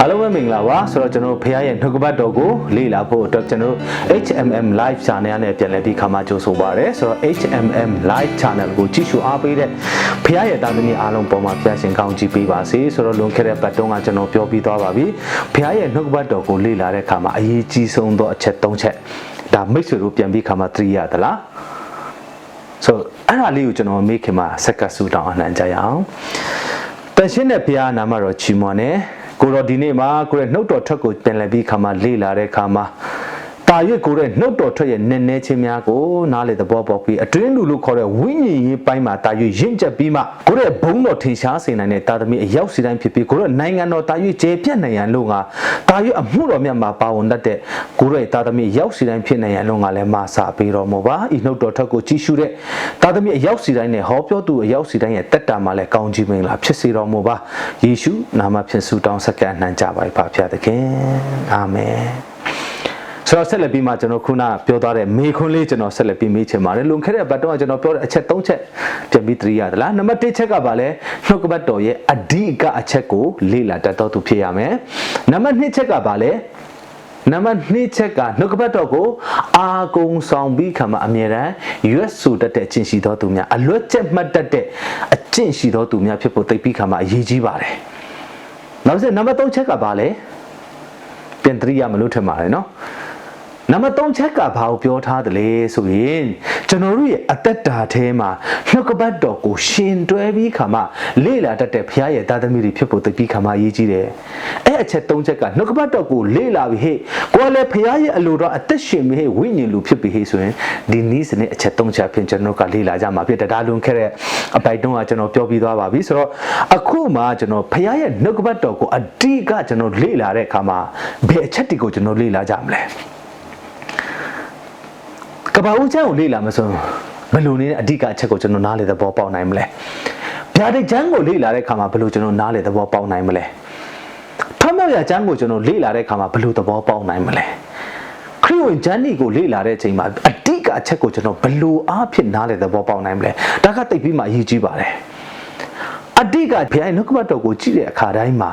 အားလုံးပဲမင်္ဂလာပါဆိုတော့ကျွန်တော်ဖခင်ရဲ့နှုတ်ကပတ်တော်ကိုလေ့လာဖို့အတွက်ကျွန်တော် HMM Live Channel နဲ့ပြန်လည်ပြီးခါမှကြိုဆိုပါရစေဆိုတော့ HMM Live Channel ကိုကြည့်ရှုအားပေးတဲ့ဖခင်ရဲ့တာသမီအားလုံးပေါ်မှာဖခင်ရှင်ကောင်းချီးပေးပါစေဆိုတော့လွန်ခဲ့တဲ့ပတ်တုန်းကကျွန်တော်ပြောပြီးသွားပါပြီဖခင်ရဲ့နှုတ်ကပတ်တော်ကိုလေ့လာတဲ့အခါမှာအရေးကြီးဆုံးသောအချက်၃ချက်ဒါမိတ်ဆွေတို့ပြန်ပြီးခါမှသတိရသလားဆိုအဲ့ဒါလေးကိုကျွန်တော်မေးခင်မှာစက္ကဆူတောင်းအနှံကြရအောင်တန်ရှင်းတဲ့ဘုရားနာမတော်ချီးမွမ်းတယ် ကိုတော်ဒီနေ့မှာကိုရဲ့နှုတ်တော်ထက်ကိုပြန်လည်ပြီးခါမှလေ့လာတဲ့ခါမှာ တာရွေ့ကိုရဲ့နှုတ်တော်ထွက်ရဲ့နည်းနည်းချင်းများကိုနားလေသဘောပေါက်ပြီးအတွင်းလူလို့ခေါ်တဲ့ဝိညာဉ်ရေးပိုင်းမှာတာရွေ့ရင့်ကျက်ပြီးမှကိုရဲ့ဘုံတော်ထင်ရှားစေနိုင်တဲ့တာသမီအရောက်စီတိုင်းဖြစ်ပြီးကိုရဲ့နိုင်ငံတော်တာရွေ့ကျေပြတ်နိုင်ရန်လို့ငါတာရွေ့အမှုတော်မြတ်မှာပါဝင်တတ်တဲ့ကိုရဲ့တာသမီရောက်စီတိုင်းဖြစ်နိုင်ရန်လို့ငါလည်းမဆာပေးတော်မူပါဤနှုတ်တော်ထက်ကိုကြည်ရှုတဲ့တာသမီအရောက်စီတိုင်းနဲ့ဟောပြောသူအရောက်စီတိုင်းရဲ့တက်တာမှာလည်းကောင်းကြီးမင်္ဂလာဖြစ်စေတော်မူပါယေရှုနာမဖြင့်ဆုတောင်းဆက်ကန်နှံကြပါပါဖျားသခင်အာမင် ဆိုတော့ဆက်လက်ပြီးမှကျွန်တော်ခုနပြောသွားတဲ့မေခွန်းလေးကျွန်တော်ဆက်လက်ပြီးမေးချင်ပါတယ်လွန်ခဲ့တဲ့ဘတ်တော့ကကျွန်တော်ပြောတဲ့အချက်၃ချက်ပြန်ပြီးသတိရသလားနံပါတ်၁ချက်ကပါလဲနှုတ်ကပတ်တော်ရဲ့အဓိကအချက်ကိုလေ့လာတတ်တော်သူဖြစ်ရမယ်နံပါတ်2ချက်ကပါလဲနံပါတ်2ချက်ကနှုတ်ကပတ်တော်ကိုအာကုံဆောင်ပြီးခါမှာအမြဲတမ်းရွတ်ဆိုတတ်တဲ့အကျင့်ရှိတော်သူများအလွတ်ချက်မှတ်တတ်တဲ့အကျင့်ရှိတော်သူများဖြစ်ဖို့သိပြီးခါမှာအရေးကြီးပါတယ်နောက်ဆက်နံပါတ်3ချက်ကပါလဲပြန်သတိရမလို့ထင်ပါတယ်နော် နံပါတ်3ချက်ကဘာကိုပြောထားတယ်လဲဆိုရင်ကျွန်တော်တို့ရဲ့အသက်တာထဲမှာနှုတ်ကပတ်တော်ကိုရှင်တွဲပြီးခါမှလေ့လာတတ်တဲ့ဘုရားရဲ့သားသမီးတွေဖြစ်ဖို့သိပြီးခါမှအရေးကြီးတယ်။အဲ့အချက်3ချက်ကနှုတ်ကပတ်တော်ကိုလေ့လာပြီးဟဲ့ကိုယ်လည်းဘုရားရဲ့အလိုတော်အသက်ရှင်ပြီးဟဲ့ဝိညာဉ်လူဖြစ်ပြီးဟဲ့ဆိုရင်ဒီနည်းစနစ်အချက်3ချက်ဖြင့်ကျွန်တော်တို့ကလေ့လာကြမှာဖြစ်တယ်ဒါလွန်ခဲ့တဲ့အပိုက်တုံးကကျွန်တော်ပြောပြီးသွားပါပြီဆိုတော့အခုမှကျွန်တော်ဘုရားရဲ့နှုတ်ကပတ်တော်ကိုအတိကကျွန်တော်လေ့လာတဲ့အခါမှာဘယ်အချက်တွေကိုကျွန်တော်လေ့လာကြမလဲ။ ကဘာဦးချမ်းကိုလေ့လာမဆိုဘယ်လိုနေတဲ့အဓိကအချက်ကိုကျွန်တော်နားလေသဘောပေါက်နိုင်မလဲဗျာဒိတ်ချမ်းကိုလေ့လာတဲ့အခါမှာဘယ်လိုကျွန်တော်နားလေသဘောပေါက်နိုင်မလဲဖမ်းမြောက်ရချမ်းကိုကျွန်တော်လေ့လာတဲ့အခါမှာဘယ်လိုသဘောပေါက်နိုင်မလဲခရစ်ဝင်ဂျန်နီကိုလေ့လာတဲ့အချိန်မှာအဓိကအချက်ကိုကျွန်တော်ဘယ်လိုအားဖြင့်နားလေသဘောပေါက်နိုင်မလဲဒါကတိတ်ပြီးမှအရေးကြီးပါတယ်အတိတ်ကဘုရားနှုတ်ကပတ်တော်ကိုကြည့်တဲ့အခါတိုင်းမှာ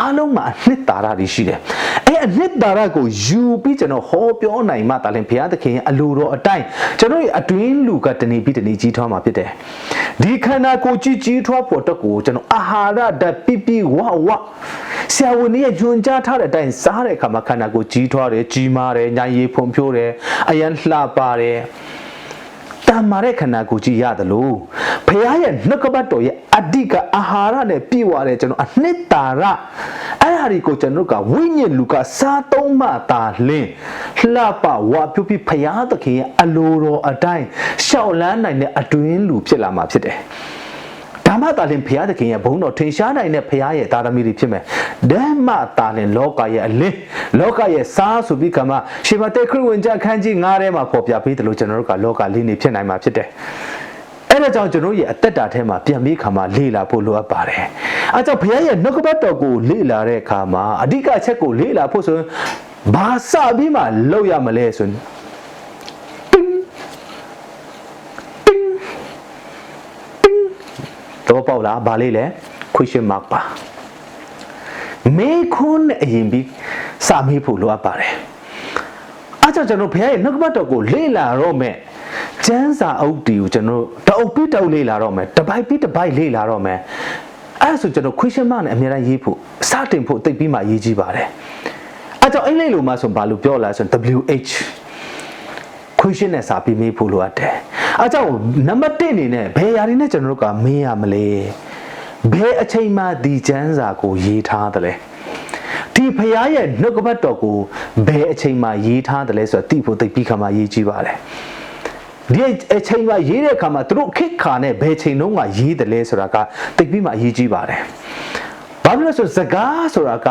အားလုံးမှာအနှစ်သာရတွေရှိတယ်။ အဲအနှစ်သာရကိုယူပြီးကျွန်တော်ဟောပြောနိုင်မှတာလင်ဘုရားသခင်ရဲ့အလိုတော်အတိုင်းကျွန်တော်ရဲ့အတွင်းလူကတဏီပြီးတဏီကြီးထွားမှာဖြစ်တယ်။ဒီခန္ဓာကိုယ်ကြီးကြီးထွားဖို့အတွက်ကိုကျွန်တော်အာဟာရဓာတ်ပြပြဝဝဆရာဝန်ကြီးရဲ့ညွှန်ကြားထားတဲ့အတိုင်းစားတဲ့အခါမှာခန္ဓာကိုယ်ကြီးထွားတယ်ကြီးမားတယ်ညာရည်ဖွံ့ဖြိုးတယ်အယံလှပါတယ်။ တမ်းမာတဲ့ခန္ဓာကိုယ်ကြီးရတယ်လို့ဖခင်ရဲ့နှုတ်ကပတ်တော်ရဲ့အဓိကအာဟာရနဲ့ပြည့်ဝတဲ့ကျွန်တော်အနှစ်သာရအဲ့ဟာဒီကိုကျွန်တော်ကဝိညာဉ်လူကစားသုံးမှသာလင်းလှပဝါပြုပြီးဖခင်သခင်ရဲ့အလိုတော်အတိုင်းရှောက်လန်းနိုင်တဲ့အတွင်းလူဖြစ်လာမှာဖြစ်တယ် ဓမ္မတာလင်ဘုရားသခင်ရဲ့ဘုန်းတော်ထင်ရှားနိုင်တဲ့ဘုရားရဲ့သားသမီးတွေဖြစ်မယ်ဓမ္မတာလင်လောကရဲ့အလင်းလောကရဲ့စားဆိုပြီးကမှရှေဘတဲ့ခရစ်ဝင်ကျမ်းခန်းကြီး9ထဲမှာဖော်ပြပေးတယ်လို့ကျွန်တော်တို့ကလောကလေးနေဖြစ်နိုင်မှာဖြစ်တယ်အဲ့ဒါကြောင့်ကျွန်တော်ရဲ့အသက်တာထဲမှာပြန်ပြီးခါမှာလေ့လာဖို့လိုအပ်ပါတယ်။အဲကြောင့်ဘုရားရဲ့နှုတ်ကပတ်တော်ကိုလေ့လာတဲ့အခါမှာအဓိကအချက်ကိုလေ့လာဖို့ဆိုရင်ဘာစပြီးမှလောက်ရမလဲဆိုရင် တော့ပေါ့လားဘာလေးလဲ question mark ပါမေခွန်းနဲ့အရင်ပြီးစာမေးဖို့လိုအပ်ပါတယ်အားကြောင့်ကျွန်တော်ဘုရားရဲ့နှုတ်ကပတ်တော်ကိုလေ့လာတော့မယ်ကျမ်းစာအုပ်တီကိုကျွန်တော်တအုပ်ပြီးတအုပ်လေ့လာတော့မယ်တပိုက်ပြီးတပိုက်လေ့လာတော့မယ်အဲ့ဒါဆိုကျွန်တော် question mark နဲ့အများအားရေးဖို့စတင်ဖို့တိတ်ပြီးမှရေးကြည့်ပါတယ်အဲ့ကြောင့်အင်္ဂလိပ်လိုမှဆိုဘာလို့ပြောလာဆိုရင် WH question နဲ့စာပြီးမေးဖို့လိုအပ်တယ် အဲကြောင့်နံပါတ်1အနေနဲ့ဘယ်ຢာတွေနဲ့ကျွန်တော်တို့ကမေးရမလဲဘယ်အချိန်မှဒီကျမ်းစာကိုရေးထားတယ်လဲဒီဖရားရဲ့နှုတ်ကပတ်တော်ကိုဘယ်အချိန်မှရေးထားတယ်လဲဆိုတော့သိဖို့သိပြီးခါမှရေးကြည့်ပါတယ်ဒီအချိန်မှရေးတဲ့အခါမှာသူတို့ခက်ခါနဲ့ဘယ်ချိန်တုန်းကရေးတယ်လဲဆိုတာကသိပြီးမှရေးကြည့်ပါတယ်ဘာဖြစ်လို့ဆိုစကားဆိုတာက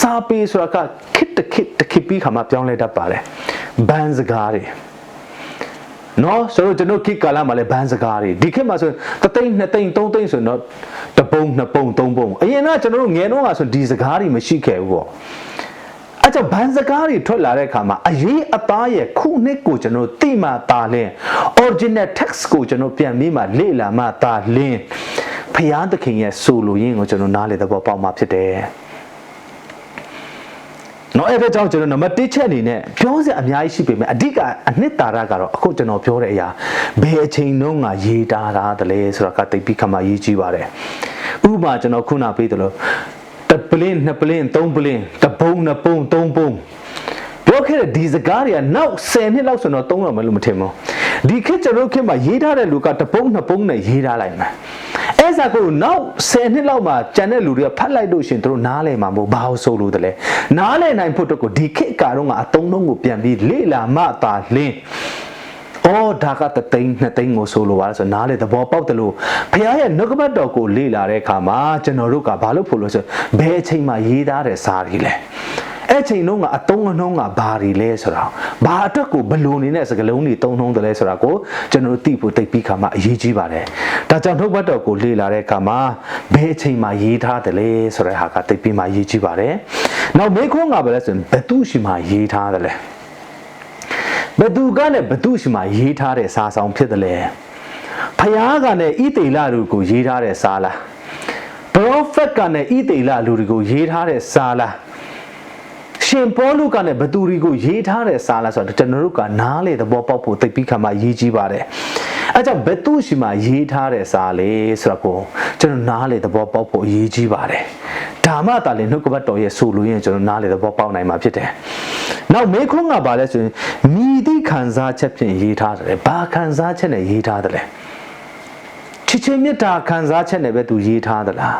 စာပေဆိုတာကခစ်တခစ်တခစ်ပြီးခါမှပြောင်းလဲတတ်ပါတယ်ဘန်းစကားတွေ နော်ဆိုတော့ကျွန်တော်ခေတ်ကာလမှာလည်းဘန်းစကားတွေဒီခေတ်မှာဆိုတသိန်းနှစ်သိန်းသုံးသိန်းဆိုတော့တပုံနှစ်ပုံသုံးပုံအရင်ကကျွန်တော်တို့ငယ်တော့ကဆိုဒီစကားတွေမရှိခဲ့ဘူးပေါ့အဲ့ကြောင့်ဘန်းစကားတွေထွက်လာတဲ့အခါမှာအရေးအသားရဲ့ခုနှစ်ကိုကျွန်တော်သိမှသာလင်း original text ကိုကျွန်တော်ပြန်ပြီးမှလေ့လာမှသာလင်းဖျားသခင်ရဲ့ဆိုလိုရင်းကိုကျွန်တော်နားလေသဘောပေါက်မှဖြစ်တယ် နော်အဲ့ဒါကြောင့်ကျွန်တော်နံပါတ်1ချက်အနေနဲ့ပြောစရာအများကြီးရှိပေမဲ့အဓိကအနှစ်သာရကတော့အခုကျွန်တော်ပြောတဲ့အရာဘယ်အချိန်တုန်းကရေးတာတာတလဲဆိုတာကတိတ်ပြီးခါမှရေးကြည့်ပါတယ်ဥပမာကျွန်တော်ခုနပေးသလိုတစ်ပလင်းနှစ်ပလင်းသုံးပလင်းတစ်ပုံနှစ်ပုံသုံးပုံပြောခဲ့တဲ့ဒီစကားတွေကနောက်10နှစ်လောက်ဆိုတော့သုံးတော့မယ်လို့မထင်ဘူးဒီခေတ်ကျွန်တော်ခေတ်မှာရေးထားတဲ့လူကတစ်ပုံနှစ်ပုံနဲ့ရေးထားလိုက်မှာ အဲ့စာကိုနောက်10နှစ်လောက်မှာကြံတဲ့လူတွေကဖတ်လိုက်လို့ရှရင်တို့နားလည်မှာမဟုတ်ဘာလို့ဆိုလို့တလဲနားလည်နိုင်ဖို့အတွက်ကိုဒီခေတ်ကာတော့ကအတုံးလုံးကိုပြန်ပြီးလေ့လာမှသာလင်းအော်ဒါကတသိန်းနှစ်သိန်းကိုဆိုလိုပါလဲဆိုနားလေသဘောပေါက်တယ်လို့ဖခင်ရဲ့နှုတ်ကပတ်တော်ကိုလေ့လာတဲ့အခါမှာကျွန်တော်တို့ကဘာလို့ဖို့လို့ဆိုဘယ်အချိန်မှရေးသားတဲ့စာတွေလဲ အဲ့ချိန်လုံးကအတုံးအနှုံးကဘာတွေလဲဆိုတာဘာအတွက်ကိုဘလို့နေတဲ့စကလုံးတွေတုံးနှုံးတယ်လဲဆိုတာကိုကျွန်တော်တို့သိဖို့သိပြီးခါမှအရေးကြီးပါတယ်ဒါကြောင့်နှုတ်ကပတ်တော်ကိုလေ့လာတဲ့အခါမှာဘယ်အချိန်မှရေးထားတယ်လဲဆိုတဲ့ဟာကသိပြီးမှအရေးကြီးပါတယ်နောက်မေခွန်းကပဲလဲဆိုရင်ဘယ်သူရှိမှရေးထားတယ်လဲဘယ်သူကနဲ့ဘယ်သူရှိမှရေးထားတဲ့စာဆောင်ဖြစ်တယ်လဲဖယားကနဲ့ဣတေလလူကိုရေးထားတဲ့စာလား prophet ကနဲ့ဣတေလလူတွေကိုရေးထားတဲ့စာလား ရှင်ပေါလုကလည်းဘသူတွေကိုရေးထားတဲ့စာလားဆိုတော့ကျွန်တော်တို့ကနားလေသဘောပေါက်ဖို့သိပြီးခါမှရေးကြည့်ပါတယ်အဲကြောင့်ဘသူရှိမှရေးထားတဲ့စာလေဆိုတော့ကိုကျွန်တော်နားလေသဘောပေါက်ဖို့အရေးကြီးပါတယ်ဒါမှတာလေနှုတ်ကပတ်တော်ရဲ့ဆိုလိုရင်ကျွန်တော်နားလေသဘောပေါက်နိုင်မှာဖြစ်တယ်နောက်မေခွန်းကပါလဲဆိုရင်မြည်သည့်ခံစားချက်ဖြင့်ရေးထားတယ်ဘာခံစားချက်နဲ့ရေးထားတယ်လဲချစ်ချင်းမြတ်တာခံစားချက်နဲ့ပဲသူရေးထားသလား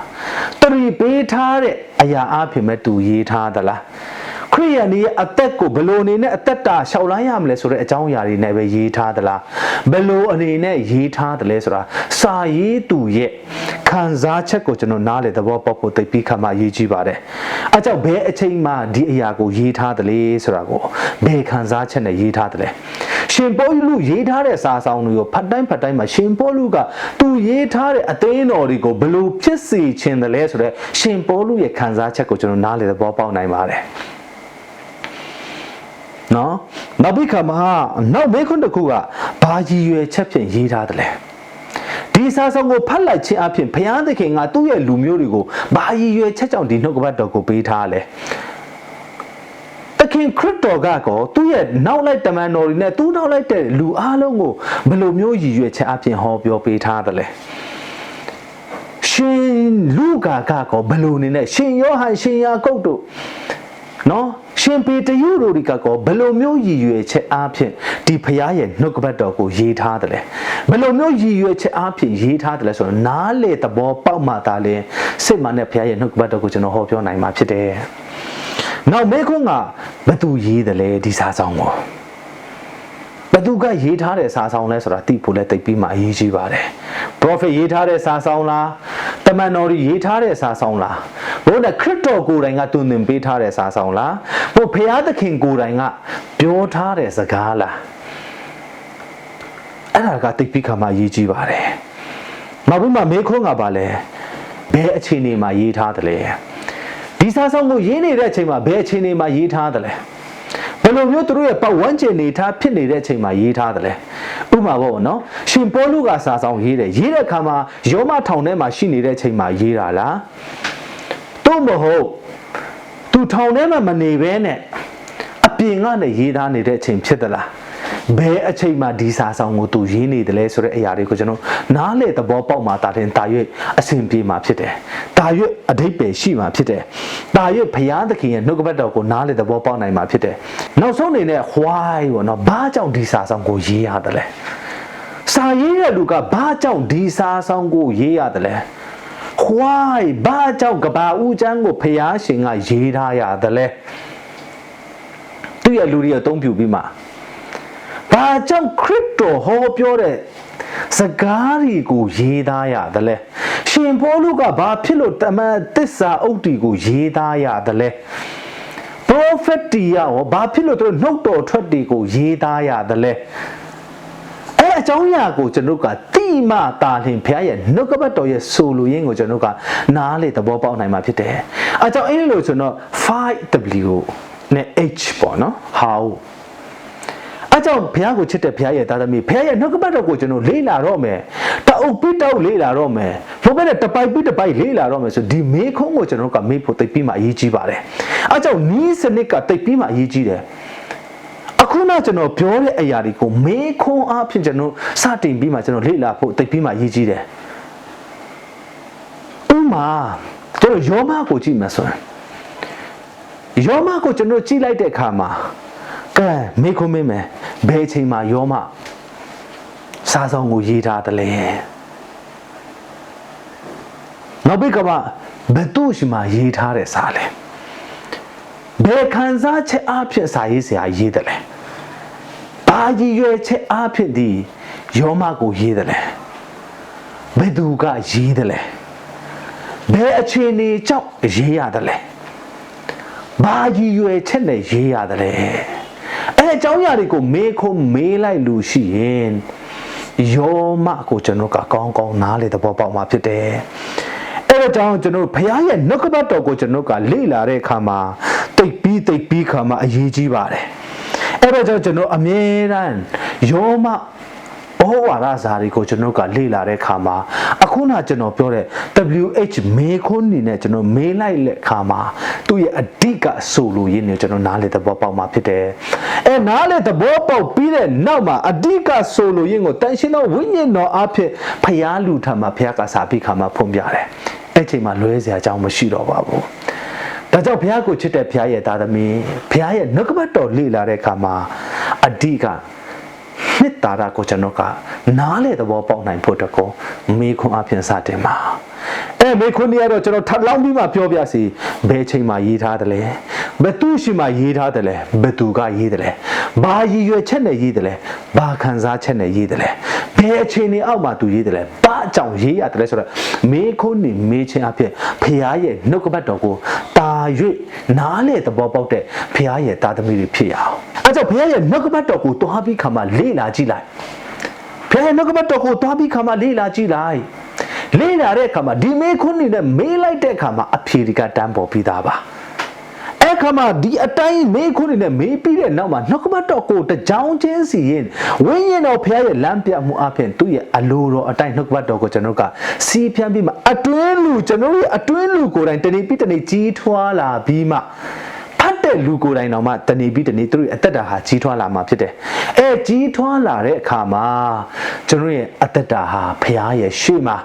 တရီပေးထားတဲ့အရာအဖြစ်မဲ့သူရေးထားသလားခ ရိယန်ရဲ့အသက်ကိုဘယ်လိုအနေနဲ့အသက်တာရှောက်လန်းရမလဲဆိုတဲ့အကြောင်းအရာတွေနဲ့ပဲရေးထားသလားဘယ်လိုအနေနဲ့ရေးထားတယ်လဲဆိုတာစာရေးသူရဲ့ခံစားချက်ကိုကျွန်တော်နားလေသဘောပေါက်ဖို့သိပြီးခါမှရေးကြည့်ပါတယ်အဲကြောင့်ဘယ်အချိန်မှဒီအရာကိုရေးထားတယ်လဲဆိုတာကိုဘယ်ခံစားချက်နဲ့ရေးထားတယ်လဲရှင်ပေါလုရေးထားတဲ့စာဆောင်တွေကိုဖတ်တိုင်းဖတ်တိုင်းမှာရှင်ပေါလုကသူရေးထားတဲ့အသင်းတော်တွေကိုဘယ်လိုဖြစ်စေချင်တယ်လဲဆိုတော့ရှင်ပေါလုရဲ့ခံစားချက်ကိုကျွန်တော်နားလေသဘောပေါက်နိုင်ပါတယ် နော်နောက်ပြီးခါမှာနောက်မေးခွန်းတစ်ခုကဘာရည်ရွယ်ချက်ဖြင့်ရေးထားတယ်လဲဒီစာဆောင်ကိုဖတ်လိုက်ခြင်းအပြင်ဘုရားသခင်ကသူ့ရဲ့လူမျိုးတွေကိုဘာရည်ရွယ်ချက်ကြောင့်ဒီနှုတ်ကပတ်တော်ကိုပေးထားလဲတခင်ခရစ်တော်ကကောသူ့ရဲ့နောက်လိုက်တမန်တော်တွေနဲ့သူ့နောက်လိုက်တဲ့လူအားလုံးကိုဘယ်လိုမျိုးရည်ရွယ်ချက်အပြင်ဟောပြောပေးထားတယ်လဲရှင်လူကာကကောဘယ်လိုနေနဲ့ရှင်ယောဟန်ရှင်ယာကုပ်တို့နော် ရှင်ပေတရုတို့ဒီကကောဘယ်လိုမျိုးရည်ရွယ်ချက်အားဖြင့်ဒီဖရားရဲ့နှုတ်ကပတ်တော်ကိုရေးထားတယ်လဲဘယ်လိုမျိုးရည်ရွယ်ချက်အားဖြင့်ရေးထားတယ်လဲဆိုတော့နားလေသဘောပေါက်မှသာလင်စိတ်မှနဲ့ဖရားရဲ့နှုတ်ကပတ်တော်ကိုကျွန်တော်ဟောပြောနိုင်မှာဖြစ်တယ်နောက်မေခွန်းကဘသူရေးတယ်လဲဒီစာဆောင်ကိုဘ သူကရေးထားတဲ့စာဆောင်လဲဆိုတာသိဖို့လဲသိပြီးမှအရေးကြီးပါတယ် prophet ရေးထားတဲ့စာဆောင်လားတမန်တော်ကြီးရေးထားတဲ့စာဆောင်လားဘုရားခရစ်တော်ကိုယ်တိုင်ကတုန်သင်ပေးထားတဲ့စာဆောင်လားဘုဖျားသခင်ကိုယ်တိုင်ကပြောထားတဲ့စကားလားအဲ့ဒါကသိပြီးခါမှအရေးကြီးပါတယ်နောက်ပြီးမှမေခွန်းကပါလဲဘယ်အခြေအနေမှာရေးထားတယ်လဲဒီစာဆောင်ကိုရေးနေတဲ့အချိန်မှာဘယ်အခြေအနေမှာရေးထားတယ်လဲဘ ယ်လိုမျိုးသူတို့ရဲ့ပတ်ဝန်းကျင်နေထားဖြစ်နေတဲ့အချိန်မှာရေးထားတယ်လဲဥပမာပေါ့နော်ရှင်ပေါလုကစာဆောင်ရေးတယ်ရေးတဲ့အခါမှာယောမထောင်ထဲမှာရှိနေတဲ့အချိန်မှာရေးတာလားတို့မဟုတ်သူထောင်ထဲမှာမနေဘဲနဲ့အပြင်ကနေရေးသားနေတဲ့အချိန်ဖြစ်သလား ဘယ်အချိန်မှဒီစာဆောင်ကိုသူရေးနေတယ်လဲဆိုတဲ့အရာတွေကိုကျွန်တော်နားလေသဘောပေါက်မှတာတင်တာ၍အဆင်ပြေမှာဖြစ်တယ်။တာ၍အဓိပ္ပာယ်ရှိမှာဖြစ်တယ်။တာ၍ဘုရားသခင်ရဲ့နှုတ်ကပတ်တော်ကိုနားလေသဘောပေါက်နိုင်မှာဖြစ်တယ်။နောက်ဆုံးအနေနဲ့ why ပေါ့နော်ဘာကြောင့်ဒီစာဆောင်ကိုရေးရတယ်လဲ။စာရေးတဲ့လူကဘာကြောင့်ဒီစာဆောင်ကိုရေးရတယ်လဲ။ why ဘာကြောင့်ကဘာဦးချမ်းကိုဖျားရှင်ကရေးထားရတယ်လဲ။သူ့ရဲ့လူတွေအသုံးပြုပြီးမှ ဘာကြောင့်ခရစ်တော်ဟောပြောတဲ့စကားတွေကိုရေးသားရတယ်လဲရှင်ပေါလုကဘာဖြစ်လို့တမန်သစ္စာအုပ်တီကိုရေးသားရတယ်လဲ prophet တီရောဘာဖြစ်လို့သူတို့နှုတ်တော်ထွက်တွေကိုရေးသားရတယ်လဲအဲအကြောင်းအရာကိုကျွန်တော်ကတိမတာလင်ဘုရားရဲ့နှုတ်ကပတ်တော်ရဲ့ဆိုလိုရင်းကိုကျွန်တော်ကနားလေသဘောပေါက်နိုင်မှာဖြစ်တယ်။အဲကြောင့်အဲ့လိုကျွန်တော် 5W နဲ့ H ပေါ့နော် how အဲ ကြောင့်ဘုရားကိုချစ်တဲ့ဘုရားရဲ့သားသမီးဘုရားရဲ့နှုတ်ကပတ်တော်ကိုကျွန်တော်လေ့လာတော့မယ်တအုပ်ပိတောက်လေ့လာတော့မယ်ဘုဘက်နဲ့တပိုက်ပြီးတပိုက်လေးလာတော့မယ်ဆိုဒီမေးခွန်းကိုကျွန်တော်တို့ကမေးဖို့တိတ်ပြီးမှအရေးကြီးပါတယ်အဲကြောင့်နီးစနစ်ကတိတ်ပြီးမှအရေးကြီးတယ်အခုနကျွန်တော်ပြောတဲ့အရာတွေကိုမေးခွန်းအားဖြင့်ကျွန်တော်စတင်ပြီးမှကျွန်တော်လေ့လာဖို့တိတ်ပြီးမှအရေးကြီးတယ်ဥမာကျွန်တော်ယောမကိုကြည့်မယ်ဆိုရင်ယောမကိုကျွန်တော်ကြည့်လိုက်တဲ့အခါမှာ ကဲမေးခွန်းမေးမယ်ဘယ်အချိန်မှာယောမစာဆောင်ကိုရေးထားတယ်လဲနောက်ပြီးကမှဘယ်သူရှိမှရေးထားတဲ့စာလဲဘယ်ခံစားချက်အဖြစ်စာရေးစရာရေးတယ်လဲဘာရည်ရွယ်ချက်အဖြစ်ဒီယောမကိုရေးတယ်လဲဘယ်သူကရေးတယ်လဲဘယ်အခြေအနေကြောင့်ရေးရတယ်လဲဘာရည်ရွယ်ချက်နဲ့ရေးရတယ်လဲ အဲအကြောင်းအရာတွေကိုမေးခုံးမေးလိုက်လို့ရှိရင်ယောမကိုကျွန်တော်ကကောင်းကောင်းနားလေသဘောပေါက်မှာဖြစ်တယ်အဲ့တော့ကြောင့်ကျွန်တော်ဘုရားရဲ့နှုတ်ကပတ်တော်ကိုကျွန်တော်ကလေ့လာတဲ့အခါမှာတိတ်ပြီးတိတ်ပြီးခါမှာအရေးကြီးပါတယ်အဲ့တော့ကြောင့်ကျွန်တော်အမြဲတမ်းယောမ ဩဝါဒစာတွေကိုကျွန်တော်ကလေ့လာတဲ့အခါမှာအခုနကျွန်တော်ပြောတဲ့ WH မေခွန်းနေနဲ့ကျွန်တော်မေးလိုက်တဲ့အခါမှာသူ့ရဲ့အဓိကဆိုလိုရင်းနေကျွန်တော်နားလေသဘောပေါက်မှာဖြစ်တယ်အဲနားလေသဘောပေါက်ပြီးတဲ့နောက်မှာအဓိကဆိုလိုရင်းကိုတန်ရှင်းသောဝိညာဉ်တော်အဖြစ်ဖျားလူထံမှာဖျားကစာပြီးခါမှာဖွင့်ပြတယ်အဲ့ချိန်မှာလွဲเสียအကြောင်းမရှိတော့ပါဘူးဒါကြောင့်ဘုရားကိုချစ်တဲ့ဘုရားရဲ့သားသမီးဘုရားရဲ့နှုတ်ကပတ်တော်လေ့လာတဲ့အခါမှာအဓိက နှစ်သာရကိုကျွန်တော်ကနားလေသဘောပေါက်နိုင်ဖို့တကောမေခွန်းအပြင်စတင်ပါ အဲမေခွန်းကြီးကတော့ကျွန်တော်ထပ်လောင်းပြီးမှပြောပြစီဘယ်ချိန်မှရေးထားတယ်လဲဘယ်သူရှိမှရေးထားတယ်လဲဘယ်သူကရေးတယ်လဲဘာရည်ရွယ်ချက်နဲ့ရေးတယ်လဲဘာခံစားချက်နဲ့ရေးတယ်လဲဘယ်အချိန်နေအောက်မှာသူရေးတယ်လဲဘာအကြောင်းရေးရတယ်လဲဆိုတော့မေခွန်းနေမေချင်းအဖြစ်ဖခင်ရဲ့နှုတ်ကပတ်တော်ကိုတာ၍နားလေသဘောပေါက်တဲ့ဖခင်ရဲ့သားသမီးတွေဖြစ်ရအောင်အဲကြောင့်ဖခင်ရဲ့နှုတ်ကပတ်တော်ကိုတွားပြီးခါမှလေ့လာကြည့်လိုက်ဖခင်ရဲ့နှုတ်ကပတ်တော်ကိုတွားပြီးခါမှလေ့လာကြည့်လိုက် လေ့လာတဲ့အခါမှာဒီမေခွန်းနေနဲ့မေးလိုက်တဲ့အခါမှာအဖြေတွေကတန်းပေါ်ပြီးသားပါအဲ့ခါမှာဒီအတိုင်းမေးခွန်းနေနဲ့မေးပြီးတဲ့နောက်မှာနှုတ်ကပတ်တော်ကိုတကြောင်ချင်းစီရင်ဝိညာဉ်တော်ဖခင်ရဲ့လမ်းပြမှုအပြင်သူ့ရဲ့အလိုတော်အတိုင်းနှုတ်ကပတ်တော်ကိုကျွန်တော်ကစီးဖြန်းပြီးမှအတွင်းလူကျွန်တော်ရဲ့အတွင်းလူကိုယ်တိုင်တနေ့ပြီးတနေ့ကြီးထွားလာပြီးမှဖ တ်တဲ့လူကိုယ်တိုင်တော်မှတနေ့ပြီးတနေ့သူတို့ရဲ့အသက်တာဟာကြီးထွားလာမှာဖြစ်တယ်။အဲကြီးထွားလာတဲ့အခါမှာကျွန်တော်ရဲ့အသက်တာဟာဖခင်ရဲ့ရှေ့မှာ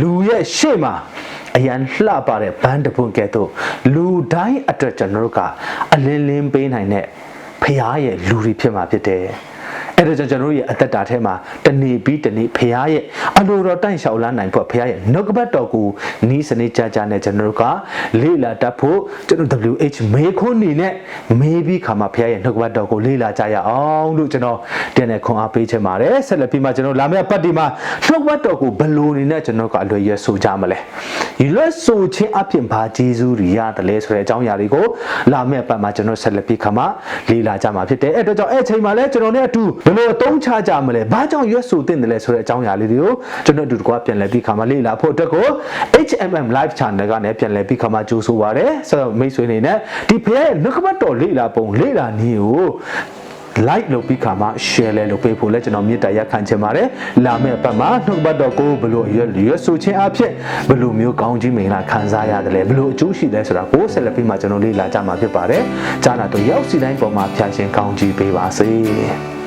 လူရဲ့ရှေ့မှာအရန်လှပတဲ့ဘန်းတပွန်ကဲ့သို့လူတိုင်းအတွက်ကျွန်တော်တို့ကအလင်းလင်းပေးနိုင်တဲ့ဖခင်ရဲ့လူတွေဖြစ်မှာဖြစ်တယ်။ အဲ့ဒါကြောင့်ကျွန်တော်တို့ရဲ့အသက်တာထဲမှာတနေ့ပြီးတနေ့ဖခင်ရဲ့အလိုတော်တန့်ရှောက်လာနိုင်ဖို့ဖခင်ရဲ့နှုတ်ကပတ်တော်ကိုနီးစနစ်ကြကြနဲ့ကျွန်တော်တို့ကလေ့လာတတ်ဖို့ကျွန်တော် WH မေခွန်းနေနဲ့မေးပြီးခါမှာဖခင်ရဲ့နှုတ်ကပတ်တော်ကိုလေ့လာကြရအောင်လို့ကျွန်တော်တင်တဲ့ခွန်အားပေးချင်ပါတယ်ဆက်လက်ပြီးမှကျွန်တော်လာမယ့်ပတ်ဒီမှာနှုတ်ကပတ်တော်ကိုဘယ်လိုနေနဲ့ကျွန်တော်ကအလွယ်ရွယ်ဆိုကြမလဲရွယ်ဆိုခြင်းအပြင်ဘာဂျေဇူးတွေရတယ်လဲဆိုတဲ့အကြောင်းအရာတွေကိုလာမယ့်ပတ်မှာကျွန်တော်ဆက်လက်ပြီးခါမှာလေ့လာကြမှာဖြစ်တယ်အဲ့တော့ကြောင့်အဲ့ချိန်မှာလဲကျွန်တော်နဲ့အတူဘယ်လိုအသုံးချကြမလဲဘာကြောင့်ရွက်ဆိုတင်တယ်လဲဆိုတဲ့အကြောင်းအရာလေးတွေကိုကျွန်တော်တို့တကွာပြန်လည်ပြီးခါမှလေ့လာဖို့အတွက်ကို HMM live channel ကနေပြန်လည်ပြီးခါမှကြိုးဆိုပါရယ်ဆိုတော့မိတ်ဆွေနေနဲ့ဒီဖရဲ့နှုတ်ကပတ်တော်လေ့လာပုံလေ့လာနည်းကို like လုပ်ပြီးခါမှ share လဲလုပ်ပေးဖို့လဲကျွန်တော်မြစ်တာရက်ခံချင်ပါတယ်လာမယ့်အပတ်မှာနှုတ်ဘတ်တော်ကိုဘလို့ရွက်ရွက်ဆိုခြင်းအဖြစ်ဘလို့မျိုးကောင်းကြီးမင်္ဂလာခံစားရတယ်လဲဘလို့အကျိုးရှိလဲဆိုတာကိုဆက်လက်ပြီးမှကျွန်တော်လေ့လာကြမှာဖြစ်ပါတယ်ဂျာနာတို့ရောက်စီတိုင်းပေါ်မှာဖြာရှင်ကောင်းကြီးပေးပါစေ